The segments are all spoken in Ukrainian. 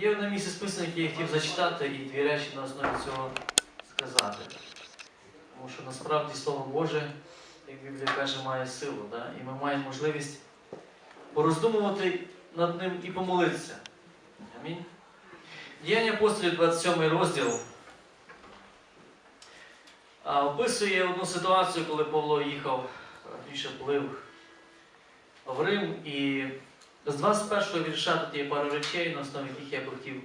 Є одне місце списання, яке я хотів зачитати, і дві речі на основі цього сказати. Тому що насправді Слово Боже, як Біблія каже, має силу. Да? І ми маємо можливість пороздумувати над ним і помолитися. Амінь. Діяння апостолів, 27 розділ. Описує одну ситуацію, коли Павло їхав, більше плив в Рим, і з 21 вірша тут є пару речей, на основі яких я б хотів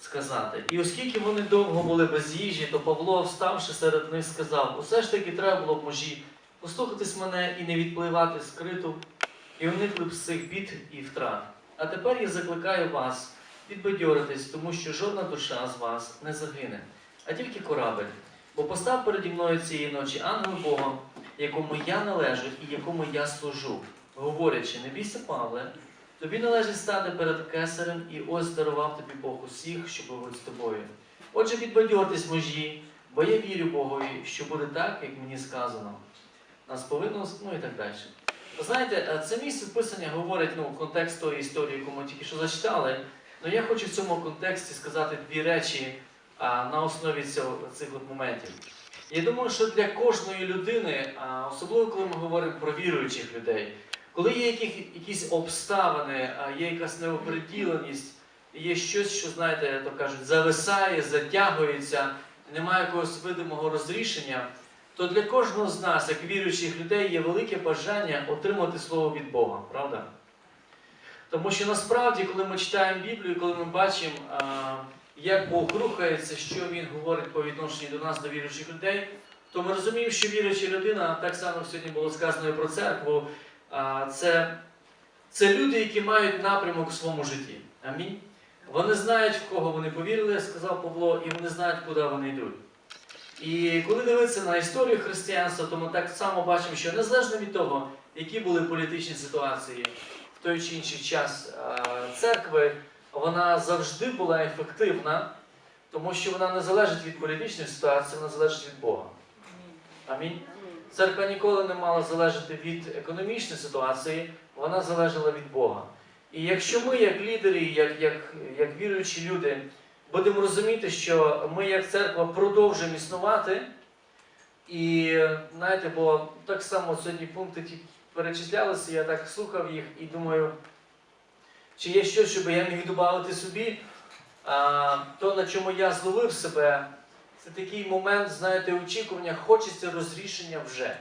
сказати. І оскільки вони довго були без їжі, то Павло, вставши серед них, сказав: усе ж таки треба було б можі послухатись мене і не відпливати скриту, і уникли б цих бід і втрат. А тепер я закликаю вас підбадьоритись, тому що жодна душа з вас не загине, а тільки корабель. Бо постав переді мною цієї ночі ангел Бога, якому я належу і якому я служу, говорячи, не бійся, Павле, тобі належить стати перед кесарем, і ось дарував тобі Бог усіх, що будуть з тобою. Отже, підбадьортесь мужі, бо я вірю Богові, що буде так, як мені сказано. Нас повинно, ну і так далі. Знаєте, е, це місце писання говорить ну, контекст тої історії, яку ми тільки що зачитали. Але я хочу в цьому контексті сказати дві речі а, на основі цього, цих от моментів. Я думаю, що для кожної людини, а, особливо коли ми говоримо про віруючих людей, коли є якісь обставини, є якась неоприділеність, є щось, що, знаєте, то кажуть, зависає, затягується, немає якогось видимого розрішення, то для кожного з нас, як віруючих людей, є велике бажання отримати слово від Бога, правда? Тому що насправді, коли ми читаємо Біблію, коли ми бачимо, як Бог рухається, що Він говорить по відношенню до нас, до віруючих людей, то ми розуміємо, що віруюча людина, так само сьогодні було сказано і про церкву, це, це люди, які мають напрямок у своєму житті. Амінь. Вони знають, в кого вони повірили, сказав Павло, і вони знають, куди вони йдуть. І коли дивитися на історію християнства, то ми так само бачимо, що незалежно від того, які були політичні ситуації в той чи інший час церкви, вона завжди була ефективна, тому що вона не залежить від політичної ситуації, вона залежить від Бога. Амінь. Церква ніколи не мала залежати від економічної ситуації, вона залежала від Бога. І якщо ми, як лідери, як, як, як віруючі люди, будемо розуміти, що ми, як церква, продовжуємо існувати, і знаєте, бо так само сьогодні пункти ті перечислялися, я так слухав їх і думаю, чи є щось, щоб я міг додати собі, а, то на чому я зловив себе, це такий момент, знаєте, очікування, хочеться розрішення вже.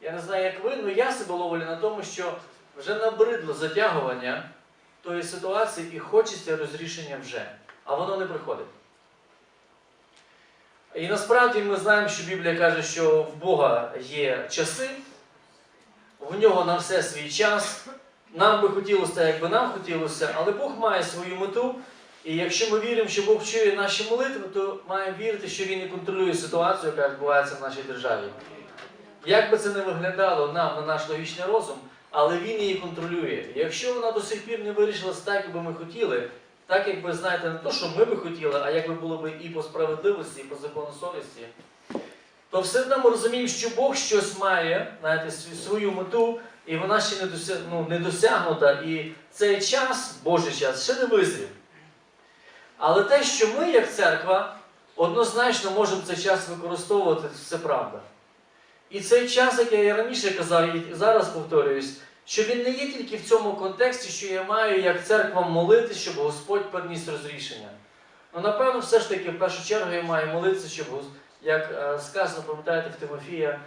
Я не знаю, як ви, але я себе ловлю на тому, що вже набридло затягування тої ситуації і хочеться розрішення вже, а воно не приходить. І насправді ми знаємо, що Біблія каже, що в Бога є часи, в нього на все свій час. Нам би хотілося, як би нам хотілося, але Бог має свою мету. І якщо ми віримо, що Бог чує наші молитви, то маємо вірити, що Він і контролює ситуацію, яка відбувається в нашій державі. Як би це не виглядало нам на наш логічний розум, але він її контролює. Якщо вона до сих пір не вирішилась так, як би ми хотіли, так як би, знаєте, не то, що ми би хотіли, а як би було б і по справедливості, і по закону совісті, то все одно ми розуміємо, що Бог щось має, знаєте, свою- мету, і вона ще ну, не досягнута. І цей час, Божий час, ще не визрів. Але те, що ми, як церква, однозначно можемо цей час використовувати, це правда. І цей час, як я і раніше казав, і зараз повторююсь, що він не є тільки в цьому контексті, що я маю як церква молитися, щоб Господь приніс розрішення. Ну, напевно, все ж таки, в першу чергу, я маю молитися, щоб, як е, сказано, пам'ятаєте, в Тимофія,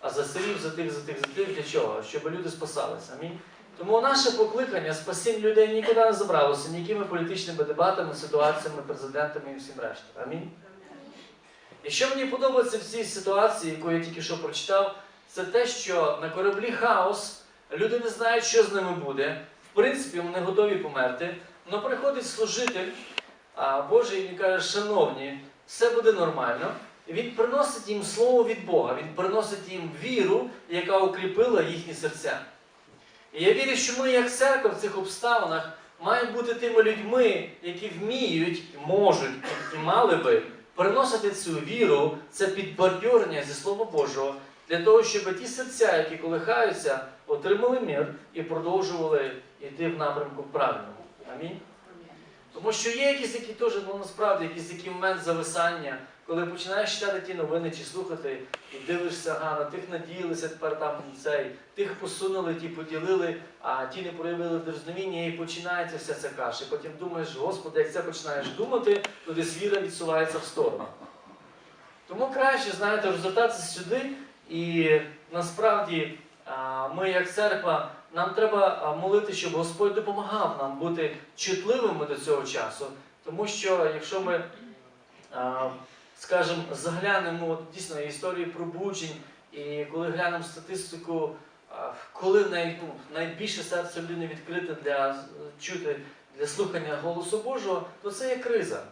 а за сирів, за тих, за тих, за тих, для чого? Щоб люди спасалися. Амінь. Тому наше покликання спасіння людей нікуди не забралося ніякими політичними дебатами, ситуаціями, президентами і всім решта. Амінь. І що мені подобається в цій ситуації, яку я тільки що прочитав, це те, що на кораблі хаос, люди не знають, що з ними буде. В принципі, вони готові померти. Але приходить служитель а Божий і він каже, шановні, все буде нормально. Він приносить їм слово від Бога, він приносить їм віру, яка укріпила їхні серця. І я вірю, що ми, як церква, в цих обставинах маємо бути тими людьми, які вміють, можуть і мали би приносити цю віру, це підбадьорення зі Слова Божого, для того, щоб ті серця, які колихаються, отримали мир і продовжували йти в напрямку правильному. Амінь. Тому що є якісь такі теж, ну насправді, якийсь такий момент зависання, коли починаєш читати ті новини чи слухати, і дивишся, ага, на тих надіялися тепер там цей, тих посунули, ті поділили, а ті не проявили дерзновіння, і починається вся ця каша. І потім думаєш, Господи, як це починаєш думати, то десь віра відсувається в сторону. Тому краще, знаєте, розвертатися сюди, і насправді ми, як церква, нам треба молити, щоб Господь допомагав нам бути чутливими до цього часу. Тому що якщо ми, скажімо, заглянемо дійсно історії пробуджень, і коли глянемо статистику, коли най, ну, найбільше серце людини відкрите для чути, для слухання голосу Божого, то це є криза.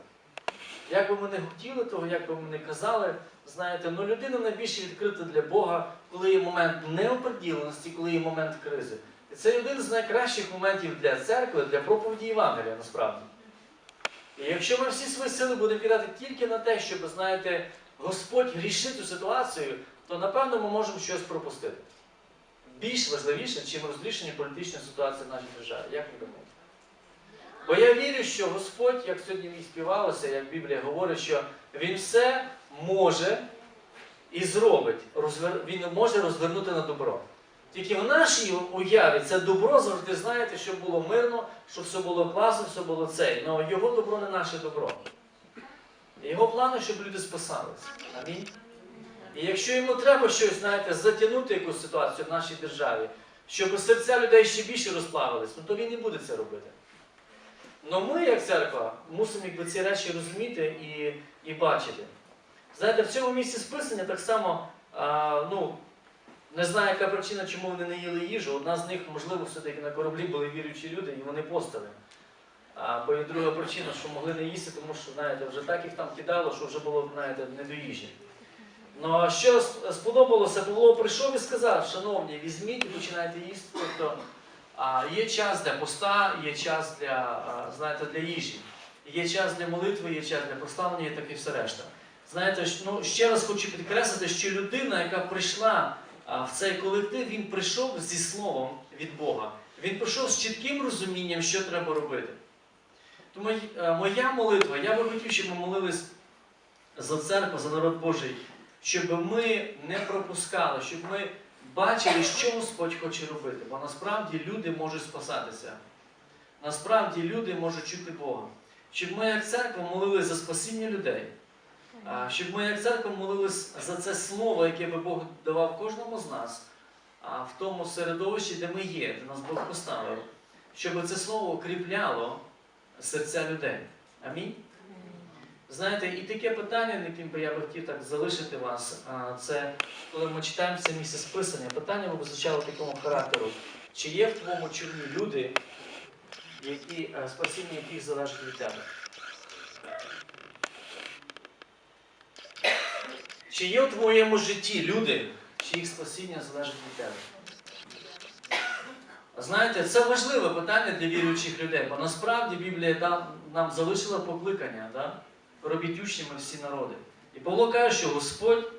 Як би ми не хотіли того, як би ми не казали, знаєте, ну людина найбільше відкрита для Бога, коли є момент неоприділеності, коли є момент кризи. І це один з найкращих моментів для церкви, для проповіді Євангелія, насправді. І якщо ми всі свої сили будемо кидати тільки на те, щоб, знаєте, Господь рішить цю ситуацію, то напевно ми можемо щось пропустити. Більш важливіше, чим розрішення політичної ситуації в нашій державі. Як ви думаєте? Бо я вірю, що Господь, як сьогодні мені співалося, як Біблія говорить, що Він все може і зробить. Він може розвернути на добро. Тільки в нашій уяві це добро завжди знаєте, щоб було мирно, щоб все було класно, все було цей. Але його добро не наше добро. Його плани, щоб люди спасалися. Амінь. І якщо йому треба щось, знаєте, затягнути якусь ситуацію в нашій державі, щоб серця людей ще більше розплавились, ну то він не буде це робити. Но ми, як церква, мусимо якби, ці речі розуміти і, і бачити. Знаєте, в цьому місці списання так само, а, ну, не знаю, яка причина, чому вони не їли їжу. Одна з них, можливо, все-таки на кораблі були віруючі люди, і вони постили. А, бо і друга причина, що могли не їсти, тому що, знаєте, вже так їх там кидало, що вже було, знаєте, не до їжі. Ну, що сподобалося, Павло прийшов і сказав, шановні, візьміть і починайте їсти. Тобто, є час для поста, є час для, знаєте, для їжі, є час для молитви, є час для прославлення і таке все решта. Знаєте, ну, ще раз хочу підкреслити, що людина, яка прийшла в цей колектив, він прийшов зі словом від Бога. Він прийшов з чітким розумінням, що треба робити. Тому е, моя молитва, я би хотів, щоб ми молились за церкву, за народ Божий, щоб ми не пропускали, щоб ми бачили, що Господь хоче робити. Бо насправді люди можуть спасатися. Насправді люди можуть чути Бога. Щоб ми, як церква, молились за спасіння людей. Щоб ми, як церква, молились за це слово, яке би Бог давав кожному з нас, в тому середовищі, де ми є, де нас Бог поставив, щоб це слово укріпляло серця людей. Амінь. Знаєте, і таке питання, яким би я би хотів так залишити вас, це коли ми читаємо це місце списання, питання би звучало такому характеру. Чи є в твоєму човні люди, які, е, спасіння яких залежить від тебе? Чи є в твоєму житті люди, чиїх спасіння залежить від тебе? Знаєте, це важливе питання для віруючих людей, бо насправді Біблія нам залишила покликання, да? робіть учнями всі народи. І Павло каже, що Господь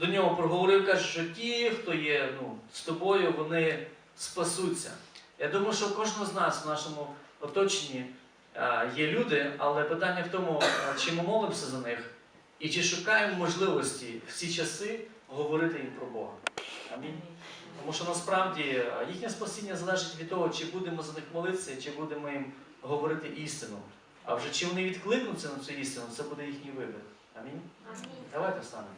до нього проговорив, каже, що ті, хто є ну, з тобою, вони спасуться. Я думаю, що у кожного з нас в нашому оточенні е, є люди, але питання в тому, чи ми молимося за них, і чи шукаємо можливості в ці часи говорити їм про Бога. Амінь. Тому що насправді е, їхнє спасіння залежить від того, чи будемо за них молитися, чи будемо їм говорити істину. А вже чи вони відкликнуться на цю істину, це буде їхній вибір. Амінь. Давайте встанемо.